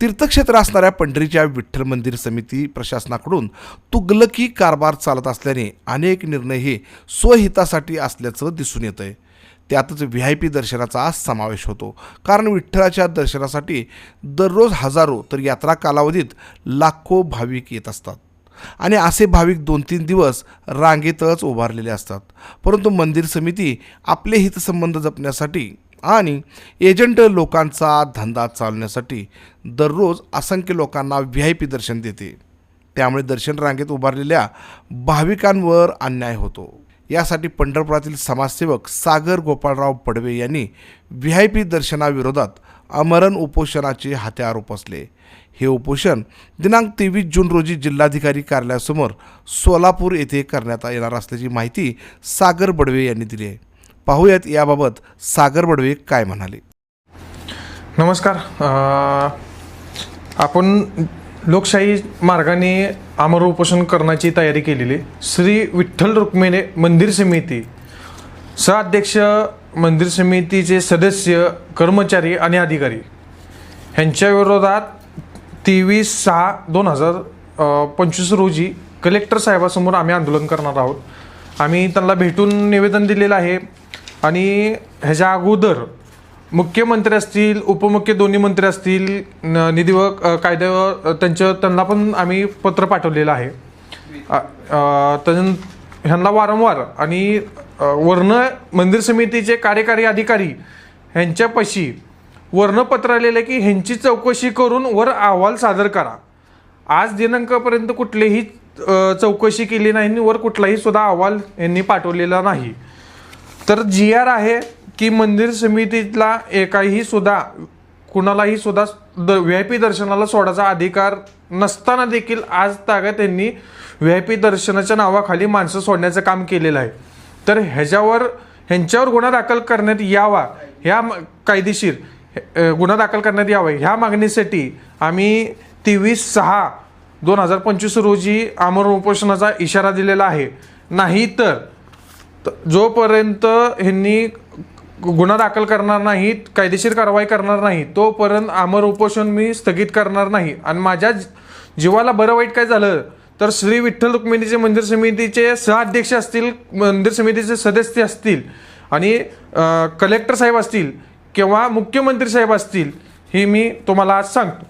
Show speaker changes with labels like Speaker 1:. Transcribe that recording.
Speaker 1: तीर्थक्षेत्र असणाऱ्या पंढरीच्या विठ्ठल मंदिर समिती प्रशासनाकडून तुगलकी कारभार चालत असल्याने अनेक निर्णय हे स्वहितासाठी असल्याचं दिसून येतं आहे त्यातच व्ही आय पी दर्शनाचा समावेश होतो. कारण विठ्ठलाच्या दर्शनासाठी दररोज हजारो तर यात्रा कालावधीत लाखो भाविक येत असतात. आणि असे भाविक दोन तीन दिवस रांगेतच उभारलेले असतात. परंतु मंदिर समिती आपले हितसंबंध जपण्यासाठी आणि एजंट लोकांचा धंदा चालण्यासाठी दररोज असंख्य लोकांना व्ही आय पी दर्शन देते. त्यामुळे दर्शन रांगेत उभारलेल्या भाविकांवर अन्याय होतो. यासाठी पंढरपुरातील समाजसेवक सागर गोपाळराव पडवे यांनी व्ही आय पी दर्शनाविरोधात अमरण उपोषणाचे हत्यार उपसले. हे उपोषण दिनांक तेवीस जून रोजी जिल्हाधिकारी कार्यालयासमोर सोलापूर येथे करण्यात येणार असल्याची माहिती सागर बडवे यांनी दिली आहे. पाहूयात याबाबत सागर बडवे काय म्हणाले.
Speaker 2: नमस्कार. आपण लोकशाही मार्गाने आमर उपोषण करण्याची तयारी केलेली आहे. श्री विठ्ठल रुक्मिणी मंदिर समिती. सहअध्यक्ष मंदिर समितीचे सदस्य कर्मचारी आणि अधिकारी. ह्यांच्या विरोधात तेवीस सहा दोन हजार पंचवीस रोजी कलेक्टर साहेबासमोर आम्ही आंदोलन करणार आहोत. आम्ही त्यांना भेटून निवेदन दिलेलं आहे. आणि ह्याच्या अगोदर मुख्यमंत्री असतील उपमुख्य दोन्ही मंत्री असतील न- निधी व कायद्यावर कायदे त्यांच्या त्यांना पण आम्ही पत्र पाठवलेलं आहे. अ, ह्यांना वारंवार आणि वर्ण मंदिर समितीचे कार्यकारी अधिकारी ह्यांच्यापाशी वर्णपत्र आलेलं आहे की ह्यांची चौकशी करून वर अहवाल सादर करा. आज दिनांकापर्यंत कुठलीही चौकशी केली नाही वर कुठलाही सुद्धा अहवाल यांनी पाठवलेला नाही. तर जी आर आहे की मंदिर समितीतला एकाही सुद्धा कुणालाही सुद्धा व्ही आय पी दर्शनाला सोडायचा अधिकार नसताना देखील आज तागा त्यांनी व्ही आय पी दर्शनाच्या नावाखाली माणसं सोडण्याचं काम केलेलं आहे. तर ह्याच्यावर ह्यांच्यावर गुन्हा दाखल करण्यात यावा ह्या म- कायदेशीर गुन्हा दाखल करण्यात यावा ह्या मागणीसाठी आम्ही तेवीस सहा दोन हजार पंचवीस रोजी आमरण उपोषणाचा इशारा दिलेला आहे. नाही तर जोपर्यंत ह्यांनी गुन्हा दाखल करणार नाहीत कायदेशीर कारवाई करणार नाही तोपर्यंत आमर उपोषण मी स्थगित करणार नाही. आणि माझ्या जीवाला बरं वाईट काय झालं तर श्री विठ्ठल रुक्मिणीचे मंदिर समितीचे सहअध्यक्ष असतील मंदिर समितीचे सदस्य असतील आणि कलेक्टर साहेब असतील किंवा मुख्यमंत्री साहेब असतील हे मी तुम्हाला आज सांगतो.